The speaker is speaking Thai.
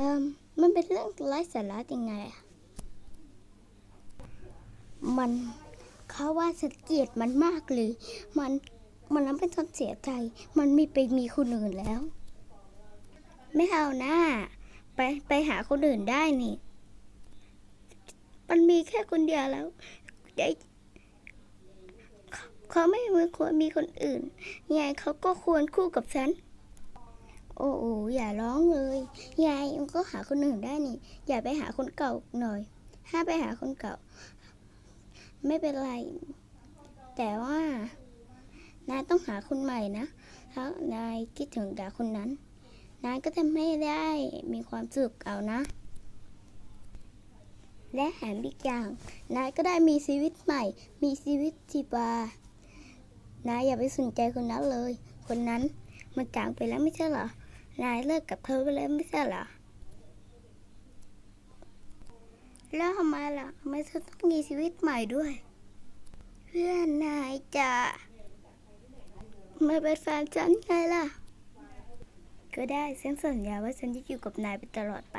เอิมมันเป็นเรื่องไร้สาระยังไงอะมันเขาว่าฉันเกียดมันมากเลย มันมันทำให้ฉันเสียใจ มันมีไปมีคนอื่นแล้ว ไม่เอาหน้า ไปไปหาคนอื่นได้นี่ มันมีแค่คนเดียวแล้วไอ้เขาไม่ควรมีคนอื่นยายเขาก็ควรคู่กับฉัน โอ้โออย่าร้องเลย ยายมันก็หาคนอื่นได้นี่ อย่าไปหาคนเก่าหน่อยห้าไปหาคนเก่า ไม่เป็นไร แต่ว่านายต้องหาคนใหม่นะถ้านายคิดถึงแต่คนนั้น นายก็จะไม่ได้มีความสุขเอานะ และแถมอีกอย่าง นายก็ได้มีชีวิตใหม่ มีชีวิตชีวานายอย่าไปสนใจคนนั้นเลย คนนั้นมันจางไปแล้วไม่ใช่เหรอ นายเลิกกับเธอไปแล้วไม่ใช่เหรอ แล้วทำไมล่ะทำไมเธอต้องมีชีวิตใหม่ด้วย เพื่อนนายจะมาเป็นแฟนฉันไงล่ะ ก็ได้ฉันสัญญาว่าฉันจะอยู่กับนายไปตลอดไป